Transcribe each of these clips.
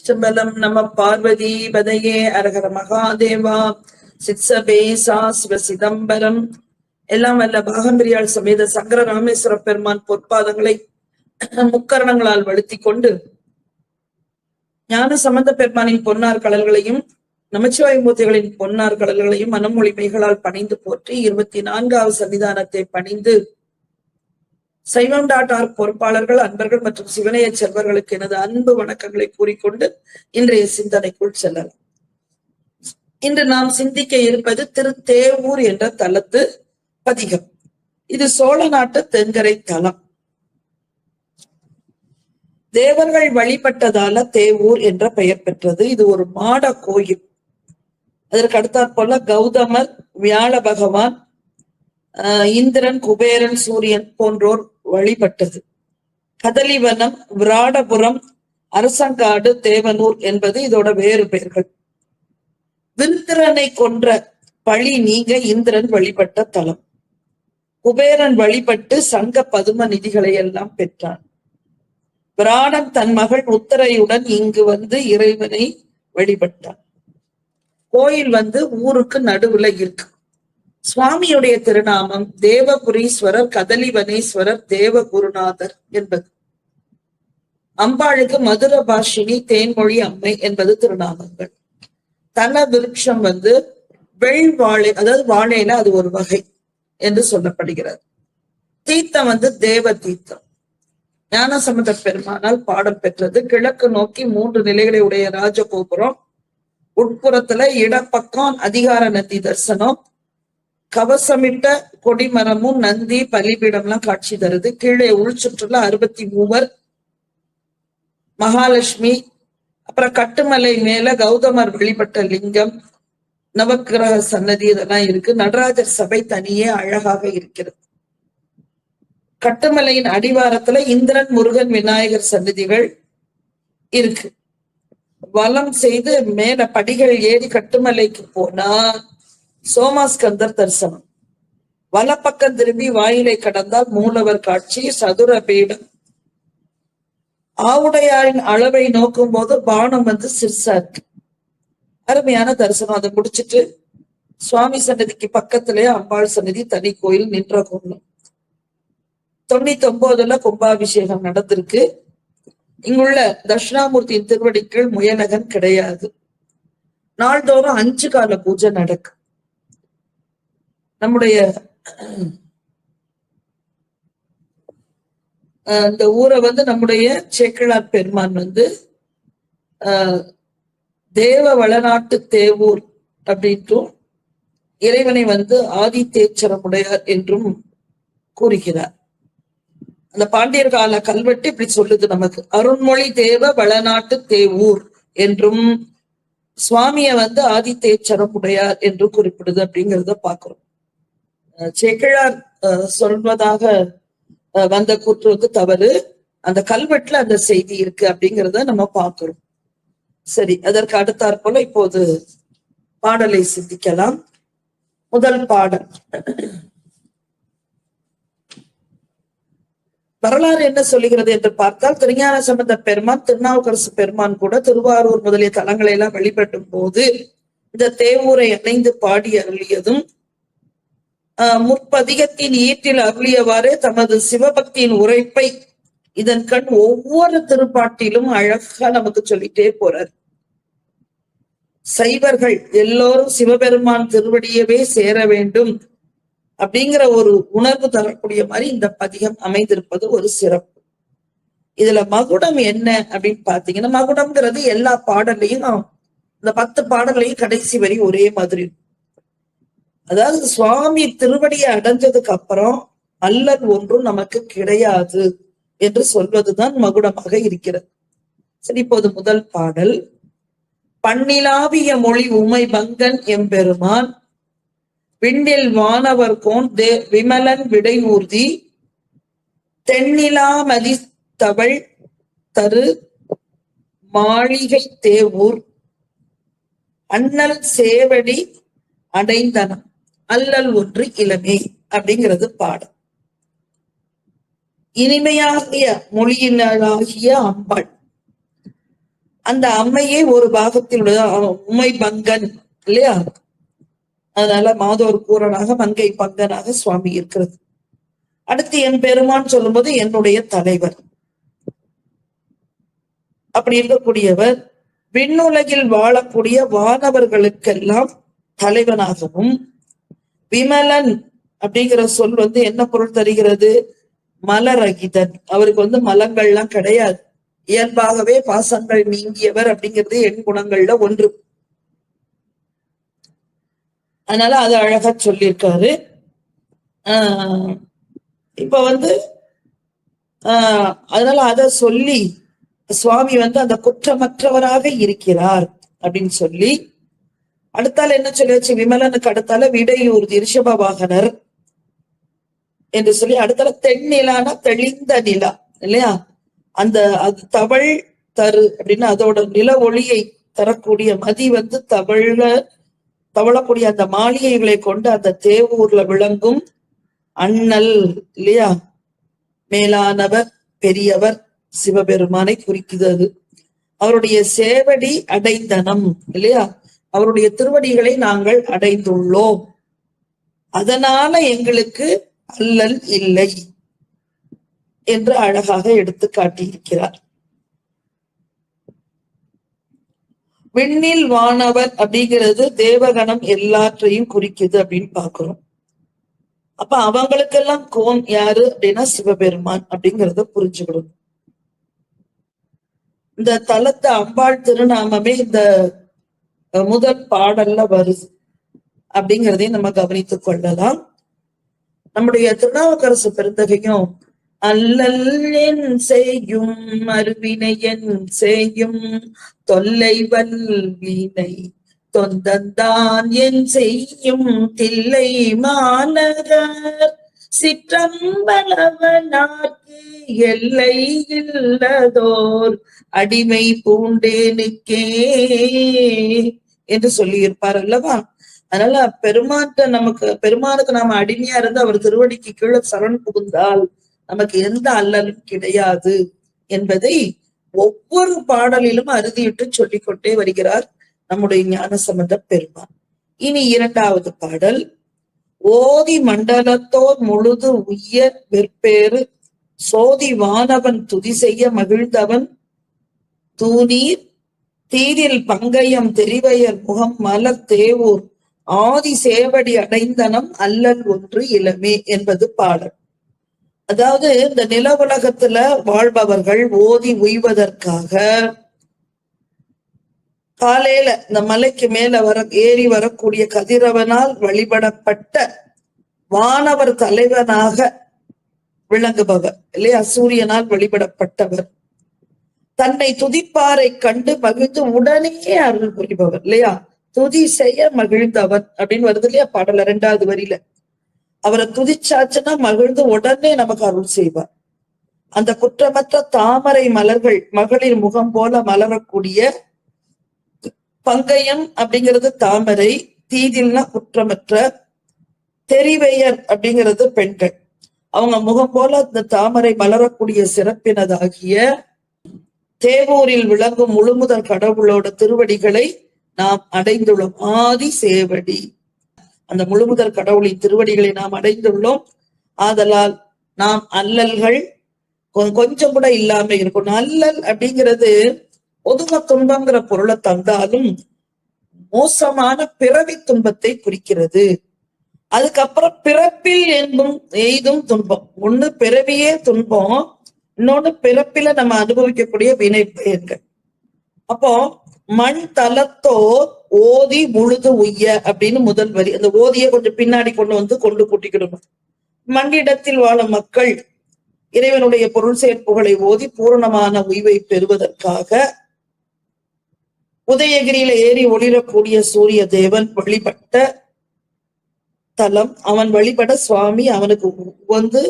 திருச்சிற்றம்பலம் நம பார்வதி பதையே அரகர மகாதேவா சித்சபேசா சிவ சிதம்பரம். எல்லாம் வல்ல பாகம்பிரியாள் சமேத சங்கர ராமேஸ்வர பெருமான் பொற்பாதங்களை முக்கரணங்களால் வழுத்தி கொண்டு ஞான சம்பந்த பெருமானின் பொன்னார் கடல்களையும் நமச்சிவாய மூர்த்திகளின் பொன்னார் கடல்களையும் மனமொழிமைகளால் பணிந்து போற்றி இருபத்தி நான்காவது சன்னிதானத்தை பணிந்து சைவம் டாட் ஆர் பொறுப்பாளர்கள் அன்பர்கள் மற்றும் சிவனைய செல்வர்களுக்கு எனது அன்பு வணக்கங்களை கூறிக்கொண்டு இன்றைய சிந்தனைக்குள் செல்லலாம். இன்று நாம் சிந்திக்க இருப்பது திருத்தேவூர் என்ற தலத்து பதிகம். இது சோழ நாட்டு தென்கரை தலம். தேவர்கள் வழிபட்டதால தேவூர் என்ற பெயர் பெற்றது. இது ஒரு மாட கோயில். அதற்கு அடுத்தாற் போல கௌதமர் வியாழ பகவான் இந்திரன் குபேரன் சூரியன் போன்றோர் வழிபட்டது. கதலிவனம் விராடபுரம் அரசங்காடு தேவனூர் என்பது இதோட வேறு பெயர்கள். விந்திரனை கொன்ற பழி நீங்க இந்திரன் வழிபட்ட தலம். குபேரன் வழிபட்டு சங்க பதும நிதிகளை எல்லாம் பெற்றான். விராடன் தன் மகள் உத்தரையுடன் இங்கு வந்து இறைவனை வழிபட்டான். கோயில் வந்து ஊருக்கு நடுவுல இருக்கு. சுவாமியுடைய திருநாமம் தேவபுரீஸ்வரர் கதலிவனேஸ்வரர் தேவகுருநாதர் என்பது. அம்பாளுக்கு மதுர பாஷினி தேன்மொழி அம்மை என்பது திருநாமங்கள். தல விருட்சம் வந்து வெள் வாழை அதாவது வாழையில அது ஒரு வகை என்று சொல்லப்படுகிறது. தீர்த்தம் வந்து தேவ தீர்த்தம். ஞானசம்பந்த பெருமானால் பாடம் பெற்றது. கிழக்கு நோக்கி மூன்று நிலைகளை உடைய ராஜகோபுரம். உட்புறத்துல இடப்பக்கம் அதிகார நதி தரிசனம். கவசமிட்ட கொடிமரமும் நந்தி பலிபீடம்லாம் காட்சி தருது. கீழே உள்சுற்றுல அறுபத்தி மூவர் மகாலட்சுமி அப்புறம் கட்டுமலை மேல கௌதமர் வழிபட்ட லிங்கம் நவக்கிரக சன்னதி இதெல்லாம் இருக்கு. நடராஜர் சபை தனியே அழகாக இருக்கிறது. கட்டுமலையின் அடிவாரத்துல இந்திரன் முருகன் விநாயகர் சன்னதிகள் இருக்கு. வலம் செய்து மேல படிகள் ஏறி கட்டுமலைக்கு போனா சோமாஸ்கந்தர் தரிசனம். வலப்பக்கம் திரும்பி வாயிலை கடந்தால் மூலவர் காட்சி சதுர பீடம். ஆவுடையாரின் அளவை நோக்கும் போது பானம் வந்து சிறுசா இருக்கு. அருமையான தரிசனம். அதை முடிச்சிட்டு சுவாமி சன்னதிக்கு பக்கத்திலே அம்பாள் சன்னதி தனி கோயில் நின்ற கோலம் தொண்ணூத்தி ஒன்பதுல கும்பாபிஷேகம் நடந்திருக்கு. இங்குள்ள தட்சிணாமூர்த்தியின் திருவடிக்குள் முயலகன் கிடையாது. நாள்தோறும் அஞ்சு கால பூஜை நடக்கும். நம்முடைய இந்த ஊரை வந்து நம்முடைய சேக்கிழார் பெருமான் வந்து ஆஹ் தேவ வளநாட்டு தேவூர் அப்படின்ட்டும் இறைவனை வந்து ஆதித்தேச்சரமுடையார் என்றும் கூறுகிறார். அந்த பாண்டியர் கால கல்வெட்டு இப்படி சொல்லுது நமக்கு. அருண்மொழி தேவ வளநாட்டு தேவூர் என்றும் சுவாமிய வந்து ஆதித்தேச்சரம் உடையார் என்று குறிப்பிடுது அப்படிங்கிறத பாக்குறோம் சேக்கிழார் சொல்வதாக வந்த கூற்று வந்து தவறு. அந்த கல்வெட்டுல அந்த செய்தி இருக்கு அப்படிங்கிறத நம்ம பார்க்கிறோம். சரி அதற்கு அடுத்தாற் போல இப்போது பாடலை சிந்திக்கலாம். முதல் பாடல். வரலாறு என்ன சொல்லுகிறது என்று பார்த்தால் திருஞான சம்பந்த பெருமான் திருநாவுக்கரசு பெருமான் கூட திருவாரூர் முதலிய தலங்களை எல்லாம் வழிபட்டும் போது இந்த தேவூரை இணைந்து பாடி அருளியதும் முற்பதிகத்தின் ஈட்டில் அருளியவாறு தமது சிவபக்தியின் உரைப்பை இதன் கண் ஒவ்வொரு திருப்பாட்டிலும் அழகா நமக்கு சொல்லிட்டே போறார் சைவர்கள் எல்லோரும் சிவபெருமான் திருவடியவே சேர வேண்டும் அப்படிங்கிற ஒரு உணர்வு தரக்கூடிய மாதிரி இந்த பதிகம் அமைந்திருப்பது ஒரு சிறப்பு இதுல மகுடம் என்ன அப்படின்னு பாத்தீங்கன்னா மகுடம்ங்கிறது எல்லா பாடல்லையும் இந்த பத்து பாடலையும் கடைசி வரி ஒரே மாதிரி இருக்கும். அதாவது சுவாமி திருவடியை அடைஞ்சதுக்கு அப்புறம் அல்லல் ஒன்றும் நமக்கு கிடையாது என்று சொல்வதுதான் மகுடமாக இருக்கிறது. சரி இப்போது முதல் பாடல். பன்னிலாவிய மொழி உமை பங்கன் எம்பெருமான் விண்ணில் வானவர் கோன் தே விமலன் விடை ஊர்தி தென்னிலாமதி தவள் தரு மாளிகை தேவூர் அண்ணல் சேவடி அடைந்தனம். அல்லல் ஒன்று இளமை அப்படிங்கிறது பாடம். இனிமையாகிய மொழியினராகிய அம்பாள். அந்த அம்மையே ஒரு பாகத்தில் உள்ள உமை பங்கன் இல்லையா? அதனால மாதோர் கூறனாக மங்கை பங்கனாக சுவாமி இருக்கிறது. அடுத்து என் பெருமான் சொல்லும்போது என்னுடைய தலைவர். அப்படி இருக்கக்கூடியவர் விண்ணுலகில் வாழக்கூடிய வானவர்களுக்கெல்லாம் தலைவனாகவும் விமலன் அப்படிங்கிற சொல் வந்து என்ன பொருள் தருகிறது? மலரகிதன். அவருக்கு வந்து மலங்கள்லாம் கிடையாது. இயல்பாகவே பாசங்கள் நீங்கியவர் அப்படிங்கிறது என் குணங்கள்ல ஒன்று. அதனால அது அழகா சொல்லியிருக்காரு. ஆஹ் இப்ப வந்து ஆஹ் அதனால அத சொல்லி சுவாமி வந்து அந்த குற்றமற்றவராக இருக்கிறார் அப்படின்னு சொல்லி அடுத்தால என்ன சொல்லியாச்சு? விமலனுக்கு அடுத்தால விடையூர் ரிஷப வாகனர் என்று சொல்லி அடுத்தால தென்னிலான தெளிந்த நிலா இல்லையா? அந்த அது தவள் தரு அப்படின்னு அதோட நில ஒளியை தரக்கூடிய மதி வந்து தவழ தவழக்கூடிய அந்த மாளிகைகளை கொண்டு அந்த தேவூர்ல விளங்கும் அண்ணல் இல்லையா? மேலானவர் பெரியவர் சிவபெருமானை குறிக்குது அது. அவருடைய சேவடி அடைந்தனம் இல்லையா? அவருடைய திருவடிகளை நாங்கள் அடைந்துள்ளோம். அதனால எங்களுக்கு அல்லல் இல்லை என்று அழகாக எடுத்து காட்டியிருக்கிறார். விண்ணில் வானவர் அப்படிங்கிறது தேவகணம் எல்லாற்றையும் குறிக்குது அப்படின்னு பாக்குறோம் அப்ப அவங்களுக்கெல்லாம் கோன் யாரு அப்படின்னா சிவபெருமான் அப்படிங்கிறத புரிஞ்சுக்கணும். இந்த தலத்தை அம்பாள் திருநாமமே இந்த முதல் பாடல்ல வருது. அப்படிங்கிறதையும் நம்ம கவனித்துக் கொள்ளலாம். நம்முடைய திருநாவுக்கரசு பெருந்தகையும் அல்லல் என் செய்யும் அருவினை என் செய்யும் தொல்லை வல்வினை தொந்தந்தான் என் செய்யும் தில்லை மாநகர். சிற்றம்பலவனாக்கு எல்லை இல்லதோர் அடிமை பூண்டேனுக்கே என்று சொல்லியிருப்பார் அல்லவா? அதனால பெருமாட்ட நமக்கு பெருமானுக்கு நாம அடிமையா இருந்து அவர் திருவடிக்கு கீழே சரண் புகுந்தால் நமக்கு எந்த அல்லலும் கிடையாது என்பதை ஒவ்வொரு பாடலிலும் அறுதியிட்டு சொல்லிக்கொண்டே வருகிறார் நம்முடைய ஞான சம்பந்த பெருமான். இனி இரண்டாவது பாடல். ஓதி மண்டலத்தோர் முழுது உய்ய வெற்பேறு சோதி வானவன் துதி செய்ய மகிழ்ந்தவன் தூநீர் தீரில் பங்கயம் தெரிவையர் முகம் மலத்தேவூர் ஆதி சேவடி அடைந்தனம் அல்லல் ஒன்று இளமே என்பது பாடல். அதாவது இந்த நில உலகத்துல வாழ்பவர்கள் ஓதி உய்வதற்காக காலையில இந்த மலைக்கு மேல வர ஏறி வரக்கூடிய கதிரவனால் வழிபடப்பட்ட வானவர் தலைவனாக விளங்குபவர் இல்லையா? சூரியனால் வழிபடப்பட்டவர். தன்னை துதிப்பாரை கண்டு மகிழ்ந்து உடனே அருள் புரிபவர் இல்லையா? துதி செய்ய மகிழ்ந்தவன் அப்படின்னு வருது இல்லையா? பாடல ரெண்டாவது வரியில. அவரை துதிச்சாச்சுன்னா மகிழ்ந்து உடனே நமக்கு அருள் செய்வார். அந்த குற்றமற்ற தாமரை மலர்கள் மகளிர் முகம் போல மலரக்கூடிய பங்கயம் அப்படிங்கிறது தாமரை தீதில்னா குற்றமற்ற தெரிவையர் அப்படிங்கிறது பெண்கள். அவங்க முகம் போல அந்த தாமரை மலரக்கூடிய சிறப்பினதாகிய தேவூரில் விளங்கும் முழுமுதல் கடவுளோட திருவடிகளை நாம் அடைந்துள்ளோம். ஆதி சேவடி. அந்த முழுமுதல் கடவுளின் திருவடிகளை நாம் அடைந்துள்ளோம். ஆதலால் நாம் அல்லல்கள் கொ- கொஞ்சம் கூட இல்லாம இருக்கும் அல்லல் அப்படிங்கிறது பொதுவ துன்பங்கிற பொருளை தந்தாலும் மோசமான பிறவி துன்பத்தை குறிக்கிறது. அதுக்கப்புறம் பிறப்பில் என்பும் எய்தும் துன்பம். ஒண்ணு பிறவியே துன்பம் இன்னொன்னு பிறப்பில நம்ம அனுபவிக்கக்கூடிய வினை பெயர்கள் அப்போ மண் தலத்தோ ஓதி முழுது உய்ய அப்படின்னு முதல் வரி. அந்த ஓதிய கொஞ்சம் பின்னாடி கொண்டு வந்து கொண்டு கூட்டிக்கிடணும். மண்ணிடத்தில் வாழும் மக்கள் இறைவனுடைய பொருள் சேர்ப்புகளை ஓதி பூரணமான உய்வை பெறுவதற்காக உதயகிரியில ஏறி ஒளிரக்கூடிய சூரிய தேவன் வழிபட்ட தலம் அவன் வழிபட சுவாமி அவனுக்கு வந்து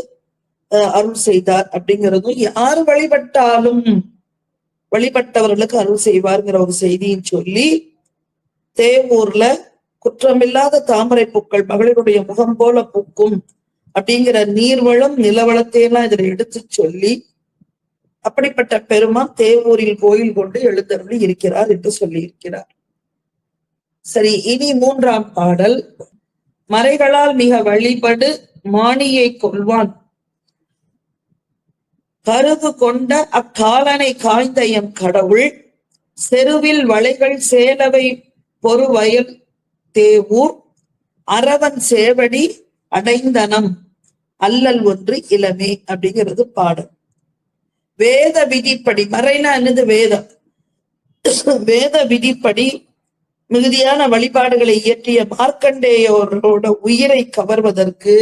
அருள் செய்தார் அப்படிங்கிறதும் யார் வழிபட்டாலும் வழிபட்டவர்களுக்கு அருள் செய்வார்ங்கிற ஒரு செய்தியும் சொல்லி தேவூர்ல குற்றமில்லாத தாமரை பூக்கள் மகளிருடைய முகம் போல பூக்கும் அப்படிங்கிற நீர்வளம் நிலவளத்தையெல்லாம் இதுல எடுத்து சொல்லி அப்படிப்பட்ட பெருமான் தேவூரில் கோயில் கொண்டு எழுந்தருளி இருக்கிறார் என்று சொல்லி இருக்கிறார் சரி இனி மூன்றாம் பாடல். மறைகளால் மிக வழிபடு மானியை கொள்வான். கருது கொண்ட அக்காலனை காய்ந்த எம் கடவுள் செருவில் வளைகள் சேலவை பொறுவயல் தேவூர் அரவன் சேவடி அடைந்தனம் அல்லல் ஒன்று இளமே அப்படிங்கிறது பாடல். வேத விதிப்படி மறைனா என்னது வேதம்? வேத விதிப்படி மிகுதியான வழிபாடுகளை இயற்றிய மார்க்கண்டேயோரோட உயிரை கவர்வதற்கு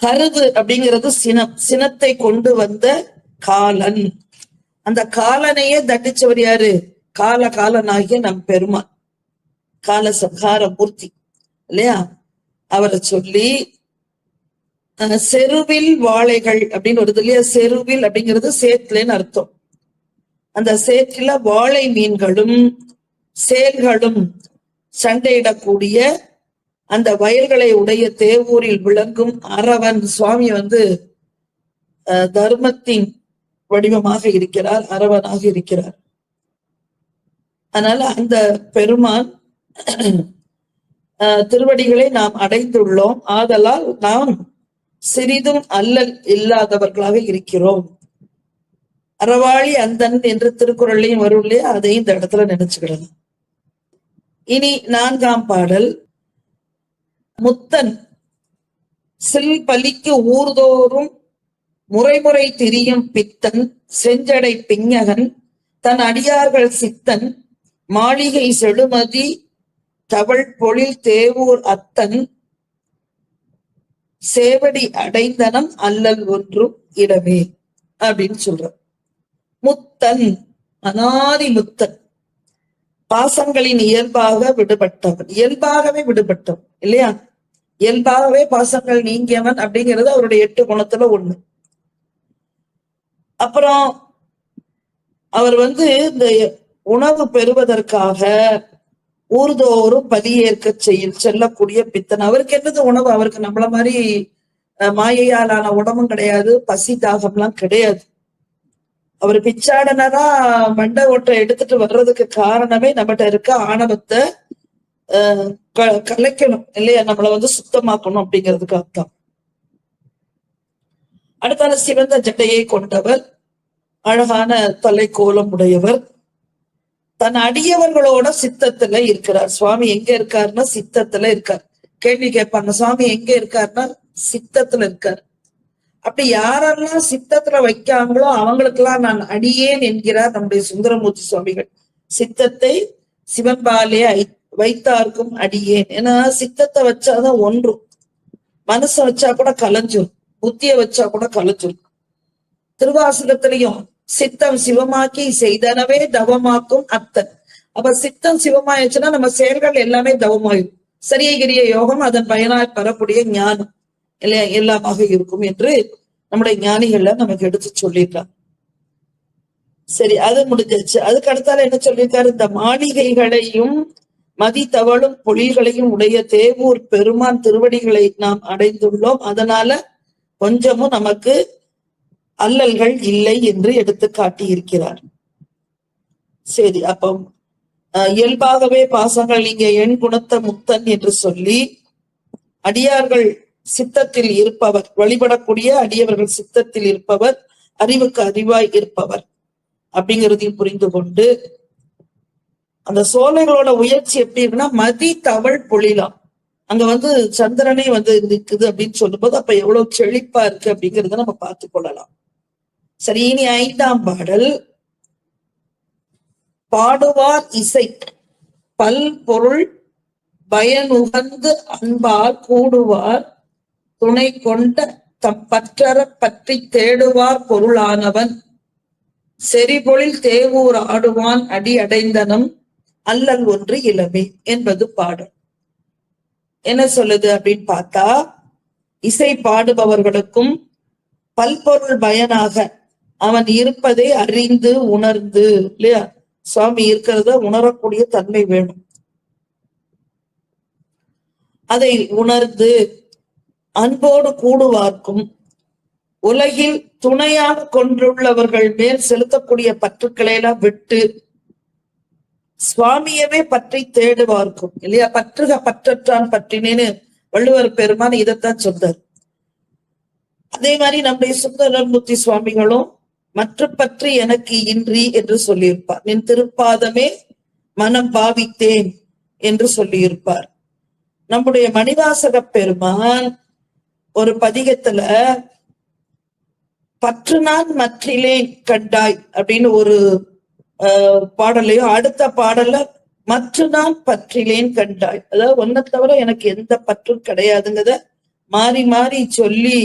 கருது அப்படிங்கிறது சினம். சினத்தை கொண்டு வந்த காலன். அந்த காலனையே தண்டிச்சவர் யாரு? கால காலனாகிய நம் பெருமான். கால சங்கார மூர்த்தி இல்லையா? அவரை சொல்லி செருவில் வாழைகள் அப்படின்னு வருது இல்லையா? செருவில் அப்படிங்கிறது சேத்துலன்னு அர்த்தம். அந்த சேற்றில வாழை மீன்களும் சேல்களும் சண்டையிடக்கூடிய அந்த வயல்களை உடைய தேவூரில் விளங்கும் அரவன் சுவாமி வந்து தர்மத்தின் வடிவமாக இருக்கிறார் அரவனாக இருக்கிறார். அதனால அந்த பெருமான் திருவடிகளை நாம் அடைந்துள்ளோம். ஆதலால் நாம் சிறிதும் அல்லல் இல்லாதவர்களாக இருக்கிறோம். அறவாளி அந்தன் என்று திருக்குறள்லையும் வரும் இல்லையா அதையும் இந்த இடத்துல நினைச்சுக்கிடலாம் இனி நான்காம் பாடல். முத்தன் சில் பலிக்கு ஊர்தோறும் முறைமுறை திரியும் பித்தன் செஞ்சடை பிஞகன் தன் அடியார்கள் சித்தன் மாளிகை செழுமதி தவள் பொழில் தேவூர் அத்தன் சேவடி அடைந்தனம் அல்லல் ஒன்றும் இடமே அப்படின்னு சொல்ற முத்தன் அனாதி முத்தன். பாசங்களின் இயல்பாக விடுபட்டவன். இயல்பாகவே விடுபட்டவன் இல்லையா? இயல்பாகவே பாசங்கள் நீங்கியவன் அப்படிங்கிறது அவருடைய எட்டு குணத்துல ஒண்ணு. அப்புறம் அவர் வந்து இந்த உணவு பெறுவதற்காக ஊர்தோறும் பதியேற்க செய்ய செல்லக்கூடிய பித்தன். அவருக்கு என்னது உணவு? அவருக்கு நம்மள மாதிரி மாயையாலான உடம்பும் கிடையாது பசி தாகம்லாம் கிடையாது. அவர் பிச்சாடனா மண்டை ஓட்டை எடுத்துட்டு வர்றதுக்கு காரணமே நம்மகிட்ட இருக்க ஆணவத்தை க- கலைக்கணும் இல்லையா? நம்மள வந்து சுத்தமாக்கணும் அப்படிங்கிறதுக்காக தான் அடுத்தால சிவந்த ஜட்டையை கொண்டவர் அழகான தலை கோலம் உடையவர். தன் அடியவர்களோட சித்தத்துல இருக்கிறார். சுவாமி எங்க இருக்காருன்னா சித்தத்துல இருக்கார். கேள்வி கேட்பாங்க சுவாமி எங்க இருக்காருன்னா சித்தத்துல இருக்கார். அப்படி யாரெல்லாம் சித்தத்துல வைக்காங்களோ அவங்களுக்கெல்லாம் நான் அடியேன் என்கிறார் நம்முடைய சுந்தரமூர்த்தி சுவாமிகள். சித்தத்தை சிவன்பாலே வைத்தார்க்கும் அடியேன். ஏன்னா சித்தத்தை வச்சாதான் ஒன்றும் மனசை வச்சா கூட கலைஞ்சிரும். புத்திய வச்சா கூட கலைஞ்சிரும். திருவாசகத்திலையும் சித்தம் சிவமாக்கி செய்தனவே தவமாக்கும் அத்தன். அப்ப சித்தம் சிவமாயிடுச்சுன்னா நம்ம செயல்கள் எல்லாமே தவமாயிடும். சரியகிரிய யோகம் அதன் பயனாய் பெறக்கூடிய ஞானம் இல்லையா? எல்லாமாக இருக்கும் என்று நம்முடைய ஞானிகள்ல நமக்கு எடுத்து சொல்லியிருக்காங்க. சரி அது முடிஞ்சிருச்சு. அதுக்கு அடுத்தால என்ன சொல்லியிருக்காரு? இந்த மாளிகைகளையும் மதி தவளும் பொழில்களையும் உடைய தேவூர் பெருமான் திருவடிகளை நாம் அடைந்துள்ளோம். அதனால கொஞ்சமும் நமக்கு அல்லல்கள் இல்லை என்று எடுத்து காட்டியிருக்கிறார். சரி அப்போ அஹ், இயல்பாகவே பாசங்கள் இங்க எண் குணத்த முத்தன் என்று சொல்லி அடியார்கள் சித்தத்தில் இருப்பவர் வழிபடக்கூடிய அடியவர்கள் சித்தத்தில் இருப்பவர் அறிவுக்கு அறிவாய் இருப்பவர். அப்படிங்கிறதையும் புரிந்து கொண்டு அந்த சோலைகளோட உயர்ச்சி எப்படி இருக்குன்னா மதி தவள் பொழிலாம் அங்க வந்து சந்திரனே வந்து நிக்குது அப்படின்னு சொல்லும்போது அப்ப எவ்வளவு செழிப்பா இருக்கு அப்படிங்கறத நம்ம பார்த்து கொள்ளலாம். சரி இனி ஐந்தாம் பாடல். பாடுவார் இசை. பல் பொருள் பயனுகந்து அன்பால் கூடுவார். துணை கொண்ட தம் பற்றற பற்றி தேடுவார் பொருளானவன். செறிபொழில் தேவூர் ஆடுவான் அடி அடைந்தனம் அல்லல் ஒன்று இளமே என்பது பாடல் என்ன சொல்லுது அப்படின்னு பார்த்தா இசை பாடுபவர்களுக்கும் பல்பொருள் பயனாக அவன் இருப்பதை அறிந்து உணர்ந்து இல்லையா? சுவாமி இருக்கிறத உணரக்கூடிய தன்மை வேணும். அதை உணர்ந்து அன்போடு கூடுவார்க்கும். உலகில் துணையாக கொண்டுள்ளவர்கள் மேல் செலுத்தக்கூடிய பற்றுக்களை எல்லாம் விட்டு சுவாமியவே பற்றி தேடுவார்க்கும். இல்லையா? பற்றுக பற்றற்றான் பற்றினேன்னு வள்ளுவர் பெருமான் இதைத்தான் சொல்றார். அதே மாதிரி நம்முடைய சுந்தரமூர்த்தி சுவாமிகளும் மற்ற பற்று எனக்கு இன்றி என்று சொல்லியிருப்பார். நின் திருப்பாதமே மனம் பாவித்தேன் என்று சொல்லியிருப்பார். நம்முடைய மணிவாசக பெருமான் ஒரு பதிகத்துல பற்று நான் மற்றிலேன் கண்டாய் அப்படின்னு ஒரு பாடலையும் அடுத்த பாடல்ல மற்ற நான் பற்றிலேன் கண்டாய் அதாவது ஒன்ன தவிர எனக்கு எந்த பற்றும் கிடையாதுங்கிறத மாறி மாறி சொல்லி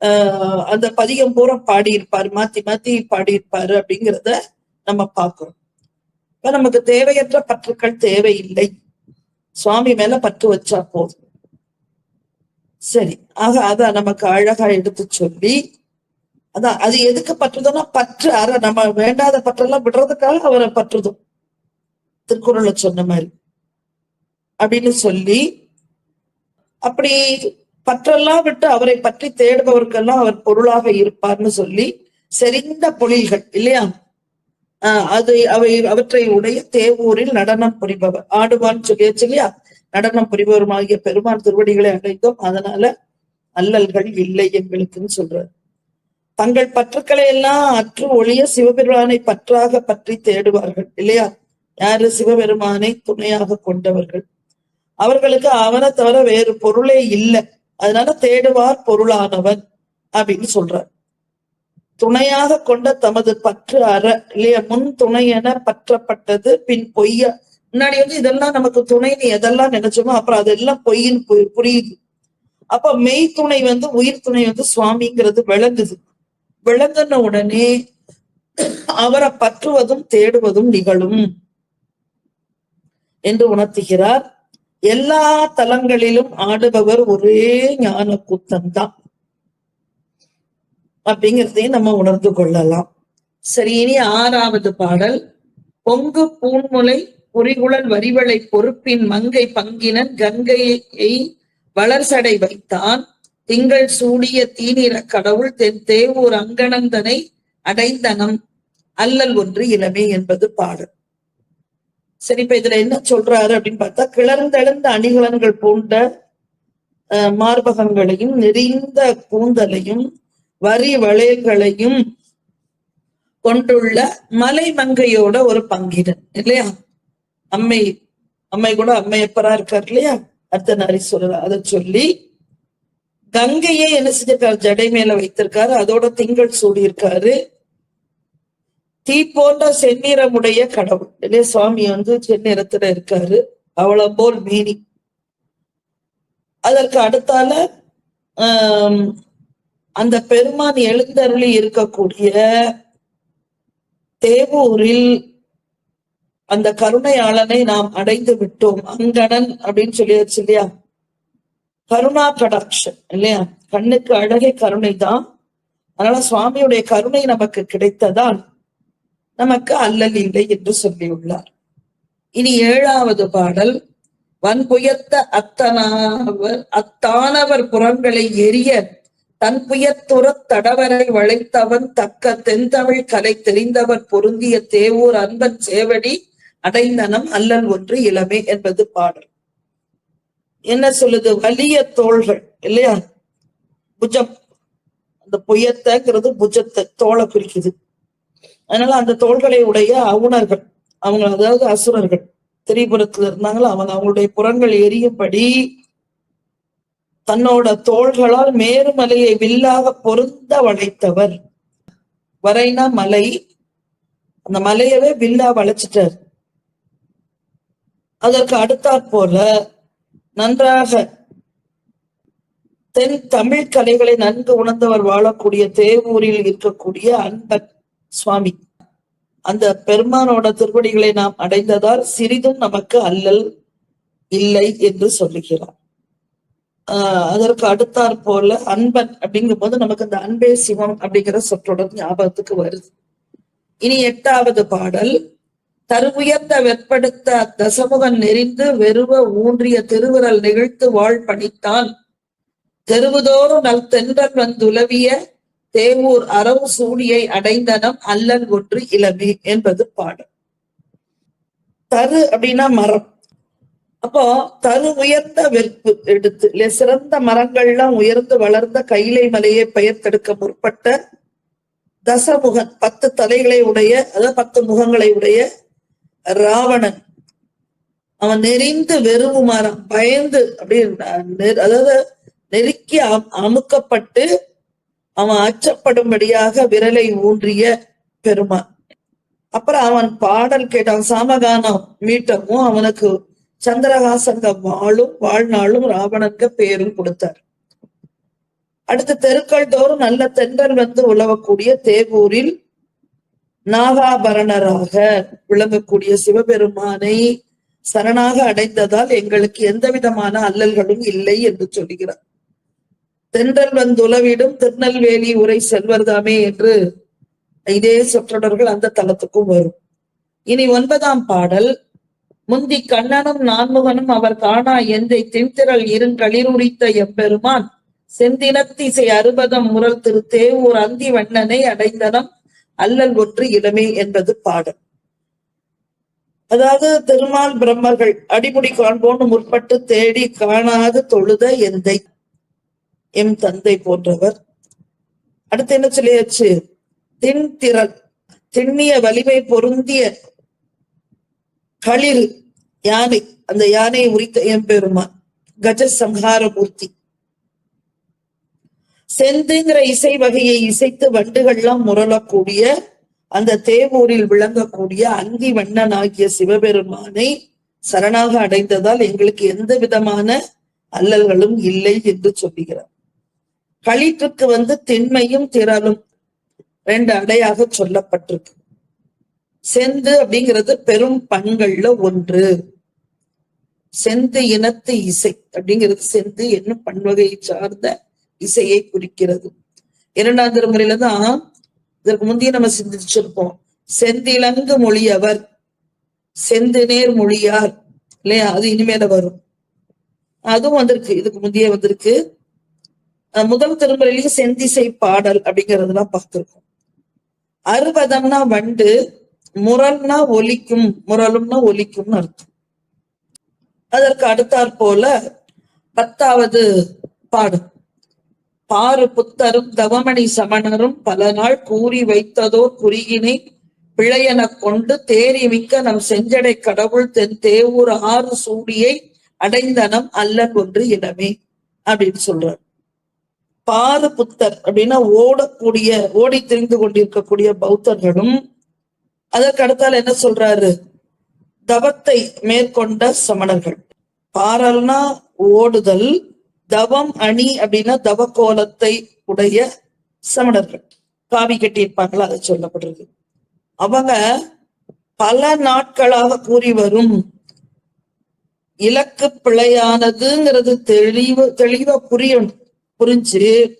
ஆஹ், அந்த பதிகம் பூரா பாடியிருப்பார் மாத்தி மாத்தி பாடியிருப்பாரு அப்படிங்கிறத நம்ம பார்க்கிறோம். இப்ப நமக்கு தேவையற்ற பற்றுக்கள் தேவையில்லை. சுவாமி மேல பற்று வச்சா போதும். சரி ஆக அத நமக்கு அழகா எடுத்து சொல்லி அதான் அது எதுக்கு பற்றுதுன்னா பற்று அற நம்ம வேண்டாத பற்றெல்லாம் விடுறதுக்காக அவரை பற்றுதும். திருக்குறளை சொன்ன மாதிரி. அப்படின்னு சொல்லி அப்படி பற்றெல்லாம் விட்டு அவரை பற்றி தேடுபவர்க்கெல்லாம் அவர் பொருளாக இருப்பார்னு சொல்லி செறிந்த பொழில்கள் இல்லையா? ஆஹ் அது அவை அவற்றை உடைய தேவூரில் நடனம் புரிபவர். ஆடுவான் சொல்லியாச்சு இல்லையா? நடனம் புரிபவருமாகிய பெருமான் திருவடிகளை அடைந்தோம். அதனால அல்லல்கள் இல்லை எங்களுக்குன்னு சொல்றார். தங்கள் பற்றுக்களை எல்லாம் அற்று ஒழிய சிவபெருமானை பற்றாக பற்றி தேடுவார்கள் இல்லையா? யாரு? சிவபெருமானை துணையாக கொண்டவர்கள். அவர்களுக்கு அவனை தவிர வேறு பொருளே இல்லை. அதனால தேடுவார் பொருளானவன் அப்படின்னு சொல்றார் துணையாக கொண்ட தமது பற்று அற இல்லையா முன் துணை என பற்றப்பட்டது பின் பொய்ய. முன்னாடி வந்து இதெல்லாம் நமக்கு துணைன்னு எதெல்லாம் நினைச்சோமோ அப்புறம் அதெல்லாம் பொய்ன்னு பு- புரியுது. அப்ப மெய் துணை வந்து உயிர் துணை வந்து சுவாமிங்கிறது விளங்குது. விளங்குன உடனே அவரை பற்றுவதும் தேடுவதும் நிகழும். என்று உணர்த்துகிறார் எல்லா தலங்களிலும் ஆடுபவர் ஒரே ஞான கூத்தன் தான் அப்படிங்கிறதையும் நம்ம உணர்ந்து கொள்ளலாம். சரி இனி ஆறாவது பாடல். பொங்கு பூன்முலை பொறிகுழல் வரிவளை பொறுப்பின் மங்கை பங்கினன் கங்கையை வளர்சடை வைத்தான். திங்கள் சூடிய தீநிற கடவுள் தென் தேவூர் அங்கணந்தனை அடைந்தனம். அல்லல் ஒன்று இளமே என்பது பாடல். சரி இப்ப இதுல என்ன சொல்றாரு அப்படின்னு பார்த்தா கிளர்ந்தெழுந்த அணிகலன்கள் பூண்ட அஹ், மார்பகங்களையும் நெறிந்த கூந்தலையும் வரி வளையல்களையும் கொண்டுள்ள மலை மங்கையோட ஒரு பங்கிடன் இல்லையா? அம்மை அம்மை கூட அம்மையப்பரா இருக்கார் இல்லையா? அர்த்தநாரீஸ்வரர் அதை சொல்லி கங்கையை என்ன செஞ்சிருக்காரு? ஜடை மேல வைத்திருக்காரு அதோட திங்கள் சூடியிருக்காரு. தீ போன்ற செந்நிறமுடைய கடவுள். இல்லையா சுவாமி வந்து செந்நிறத்துல இருக்காரு. அவ்வளவு போல் மீனி. அதற்கு அடுத்தால ஆஹ் அந்த பெருமான் எழுந்தருளி இருக்கக்கூடிய தேவூரில் அந்த கருணையாளனை நாம் அடைந்து விட்டோம். அங்கணன் அப்படின்னு சொல்லியாச்சு இல்லையா? கருணா கடாட்சம் இல்லையா? கண்ணுக்கு அழகே கருணை தான் அதனால சுவாமியுடைய கருணை நமக்கு கிடைத்ததால் நமக்கு அல்லல் இல்லை என்று சொல்லியுள்ளார். இனி ஏழாவது பாடல் வன்புயத்த அத்தனாவர் அத்தானவர் புறங்களை எரிய தன் புயத்துறத் தடவரை வளைத்தவன் தக்க தென்தமிழ் கலை தெரிந்தவர் பொருந்திய தேவூர் அன்பன் சேவடி அடைந்தனம் அல்லல் ஒன்று இளமே என்பது பாடல். என்ன சொல்லுது? வலிய தோள்கள் இல்லையா? புஜம். அந்த புயத்தைங்கிறது புஜத்தை தோலை குறிக்குது அதனால அந்த தோள்களை உடைய அவுணர்கள் அவங்க அதாவது அசுரர்கள் திரிபுரத்துல இருந்தாங்களோ அவங்க அவங்களுடைய புறங்கள் எரியும்படி தன்னோட தோள்களால் மேருமலையை வில்லாக பொருந்த வளைத்தவர். வரைனா மலை அந்த மலையவே வில்லா வளைச்சிட்டார். அதற்கு அடுத்தாற் போல நன்றாக தென் தமிழ் கலைகளை நன்கு உணர்ந்தவர் வாழக்கூடிய தேவூரில் இருக்கக்கூடிய அன்பன் சுவாமி. அந்த பெருமானோட திருவடிகளை நாம் அடைந்ததால் சிறிதும் நமக்கு அல்லல் இல்லை என்று சொல்லுகிறார். ஆஹ் அதற்கு அடுத்தாற் போல அன்பன் அப்படிங்கும் போது நமக்கு அந்த அன்பே சிவம் அப்படிங்கிற சொற்றொடர் ஞாபகத்துக்கு வருது. இனி எட்டாவது பாடல். தருவுயர்ந்த வெற்படுத்த தசமுகன் நெறிந்து வெறுவ ஊன்றிய திருவிரல் நிகழ்த்து வாழ் பணித்தான். தெருவுதோறும் நல் தென்றல் வந்துலவிய தேவூர் அரவு சூடியை அடைந்தனம் அல்லல் ஒன்று இளமே என்பது பாடல் தரு அப்படின்னா மரம். அப்போ தரு உயர்ந்த வெறுப்பு எடுத்து இல்ல சிறந்த மரங்கள்லாம் உயர்ந்து வளர்ந்த கைலை மலையை பெயர்த்தெடுக்க முற்பட்ட தசமுகன் பத்து தலைகளை உடைய அதாவது பத்து முகங்களை உடைய ராவணன். அவன் நெறிந்து மரம் பயந்து அப்படி அதாவது நெருக்கி அம்- அமுக்கப்பட்டு அவன் அச்சப்படும்படியாக விரலை ஊன்றிய பெருமான். அப்புறம் அவன் பாடல் கேட்டான் சாமகானம் மீட்டமும் அவனுக்கு சந்திரகாசங்க வாழும் வாழ்நாளும் ராவணனுக்கு பேரும் கொடுத்தார். அடுத்து தெருக்கள் தோறும் நல்ல தென்றல் வந்து உழவக்கூடிய தேவூரில் நாகாபரணராக விளங்கக்கூடிய சிவபெருமானை சரணாக அடைந்ததால் எங்களுக்கு எந்த விதமான அல்லல்களும் இல்லை என்று சொல்லுகிறார் தென்றல் வந்துலவிடும் திருநெல்வேலி உரை செல்வர்தாமே என்று இதே சொற்றொடர்கள் அந்த தலத்துக்கும் வரும். இனி ஒன்பதாம் பாடல் முந்தி கண்ணனும் நான்முகனும் அவர் காணா எந்தை தின்திரள் இருங்களிருரித்த எம்பெருமான் செந்தினத்திசை அறுபதம் முரல் திரு தேவூர் அந்தி வண்ணனை அடைந்தனம் அல்லல் ஒன்று இளமே என்பது பாடல். அதாவது திருமால் பிரம்மர்கள் அடிமுடி காண்போன்னு முற்பட்டு தேடி காணாது தொழுத எந்தை. எம் தந்தை போன்றவர். அடுத்து என்ன சொல்லியாச்சு? தின்திரள் திண்ணிய வலிமை பொருந்திய களில் யானை அந்த யானையை உரித்த எம்பெருமான் கஜ சம்ஹார மூர்த்தி. செந்துங்கிற இசை வகையை இசைத்து வண்டுகள்லாம் முரளக்கூடிய அந்த தேவூரில் விளங்கக்கூடிய அந்தி வண்ணன் ஆகிய சிவபெருமானை சரணாக அடைந்ததால் எங்களுக்கு எந்த விதமான அல்லல்களும் இல்லை என்று சொல்லுகிறார். களிற்றுக்கு வந்து திண்மையும் திரளும் ரெண்டு அடையாக சொல்லப்பட்டிருக்கு. செந்து அப்படிங்கிறது பெரும் பண்கள்ல ஒன்று. செந்து இனத்து இசை அப்படிங்கிறது செந்து என்னும் பன்வகையை சார்ந்த இசையை குறிக்கிறது. இரண்டாம் திருமுறையில தான் இதற்கு முந்தைய நம்ம சிந்திச்சிருப்போம். செந்திலங்கு மொழியவர் செந்து நேர் மொழியார் இல்லையா? அது இனிமேல வரும். அதுவும் வந்திருக்கு. இதுக்கு முந்தைய வந்திருக்கு. முதல் திருமுறையிலேயே செந்திசை பாடல் அப்படிங்கறதெல்லாம் பார்த்திருக்கோம். அறுபதம்னா வண்டு முரல்னா ஒலிக்கும் முரலும்னா ஒலிக்கும்னு அர்த்தம். அதற்கு அடுத்தாற் போல பத்தாவது பாடும் பாரு புத்தரும் தவமணி சமணரும் பல நாள் கூறி வைத்ததோர் குறியினை பிழையெனக் கொண்டு தேரி மிக்க நம் செஞ்சடை கடவுள் தென் தேவூர் ஆறு சூடியை அடைந்தனம் அல்லன் ஒன்று இனமே அப்படின்னு சொல்றாரு. பாத புத்தர் அப்படின்னா ஓடக்கூடிய ஓடி திரிந்து கொண்டிருக்கக்கூடிய பௌத்தர்களும் அதற்கு அடுத்தால் என்ன சொல்றாரு? தவத்தை மேற்கொண்ட சமணர்கள். பாரல்னா ஓடுதல் தவம் அணி அப்படின்னா தவ கோலத்தை உடைய சமணர்கள். காவி கட்டியிருப்பாங்களா அதை சொல்லப்படுறது. அவங்க பல நாட்களாக கூறி வரும். இலக்கு பிழையானதுங்கிறது தெளிவு தெளிவா புரியணும். புரிஞ்சு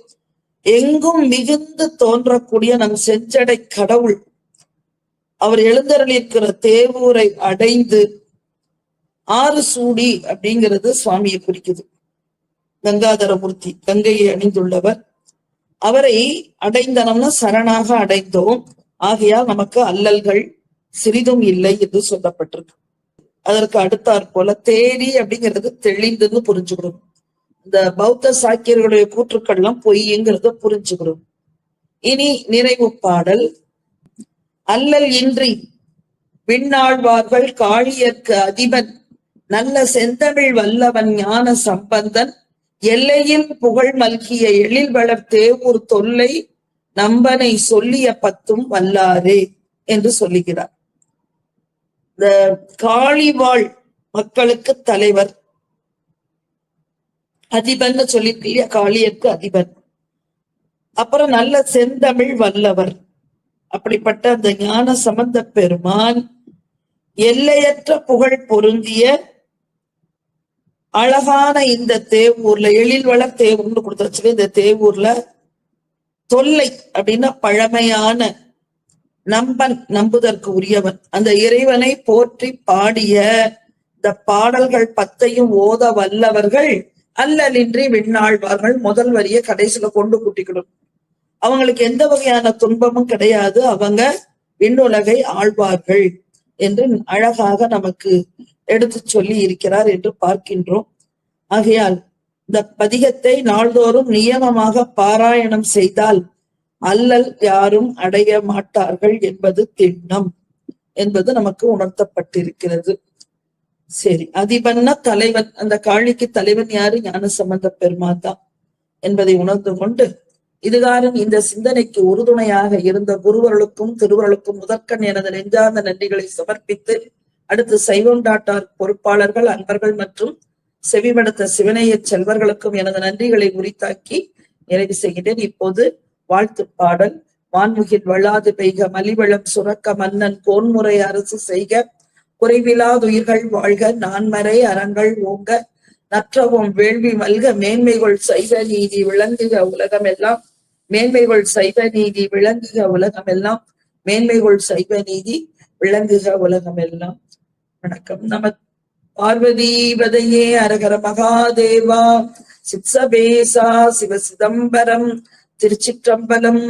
எங்கும் மிகுந்து தோன்றக்கூடிய நம் செஞ்சடை கடவுள். அவர் எழுந்தருளிருக்கிற தேவூரை அடைந்து ஆறு சூடி அப்படிங்கிறது சுவாமியை குறிக்குது. கங்காதரமூர்த்தி கங்கையை அணிந்துள்ளவர். அவரை அடைந்தனம்னா சரணாக அடைந்தோம். ஆகையால் நமக்கு அல்லல்கள் சிறிதும் இல்லை என்று சொல்லப்பட்டிருக்கு. அதற்கு அடுத்தாற் போல தேடி அப்படிங்கிறது தெளிந்துன்னு புரிஞ்சுக்கணும். இந்த பௌத்த சாக்கியர்களுடைய கூற்றுக்கள்லாம் பொய்ங்கிறத புரிஞ்சுக்கிறோம் இனி நிறைவு பாடல். அல்லல் இன்றி விண்ணாழ்வார்கள் காளியர்க்கு அதிபன் நல்ல செந்தமிழ் வல்லவன் ஞான சம்பந்தன் எல்லையில் புகழ் மல்கிய எழில் வளர் தேவூர் தொல்லை நம்பனை சொல்லிய பத்தும் வல்லாரே என்று சொல்லுகிறார். இந்த காளிவாள் மக்களுக்கு தலைவர் அதிபன் சொல்லியிருக்கு இல்லையா காளியர்க்கு அதிபன். அப்புறம் நல்ல செந்தமிழ் வல்லவர். அப்படிப்பட்ட அந்த ஞான சம்பந்த பெருமான் எல்லையற்ற புகழ் பொருந்திய அழகான இந்த தேவூர்ல எழில் வளர் தேவூர்னு கொடுத்தாச்சு இந்த தேவூர்ல தொல்லை அப்படின்னா பழமையான நம்பன் நம்புதற்கு உரியவன். அந்த இறைவனை போற்றி பாடிய இந்த பாடல்கள் பத்தையும் ஓத வல்லவர்கள் அல்லலின்றி விண்ணாழ்வார்கள் முதல் வரிய கடைசியில கொண்டு கூட்டிக்கணும் அவங்களுக்கு எந்த வகையான துன்பமும் கிடையாது. அவங்க விண்ணுலகை ஆழ்வார்கள் என்று அழகாக நமக்கு எடுத்து சொல்லி இருக்கிறார் என்று பார்க்கின்றோம். ஆகையால் இந்த பதிகத்தை நாள்தோறும் நியமமாக பாராயணம் செய்தால் அல்லல் யாரும் அடைய மாட்டார்கள் என்பது திண்ணம் என்பது நமக்கு உணர்த்தப்பட்டிருக்கிறது. சரி. அதிபன்னா தலைவன். அந்த காளிக்கு தலைவன் யாரு? ஞான சம்பந்த பெருமாதான் என்பதை உணர்ந்து கொண்டு இதுகாரும் இந்த சிந்தனைக்கு உறுதுணையாக இருந்த குருவர்களுக்கும் திருவர்களுக்கும் முதற்கண் எனது நெஞ்சார்ந்த நன்றிகளை சமர்ப்பித்து அடுத்து சைவம் டாட்டார் பொறுப்பாளர்கள் அன்பர்கள் மற்றும் செவிமடுத்த சிவனைய செல்வர்களுக்கும் எனது நன்றிகளை உரித்தாக்கி நிறைவு செய்கிறேன். இப்போது வாழ்த்து பாடல் வான்முகில் வளாது பெய்க மலிவளம் சுரக்க மன்னன் கோன்முறை அரசு செய்க குறைவிலாதுயிர்கள் வாழ்க நான்மறை அறங்கள் ஓங்க நற்றவும் வேள்வி மல்க மேன்மைகள் சைவ நீதி விளங்குக உலகம் எல்லாம் மேன்மைகள் சைவ நீதி விளங்குக உலகம் எல்லாம் மேன்மைகள் சைவ நீதி விளங்குக உலகம் எல்லாம் வணக்கம். நம பார்வதீபதையே அரகர மகாதேவா. சிப்சபேசா சிவ சிதம்பரம் திருச்சிற்றம்பலம்.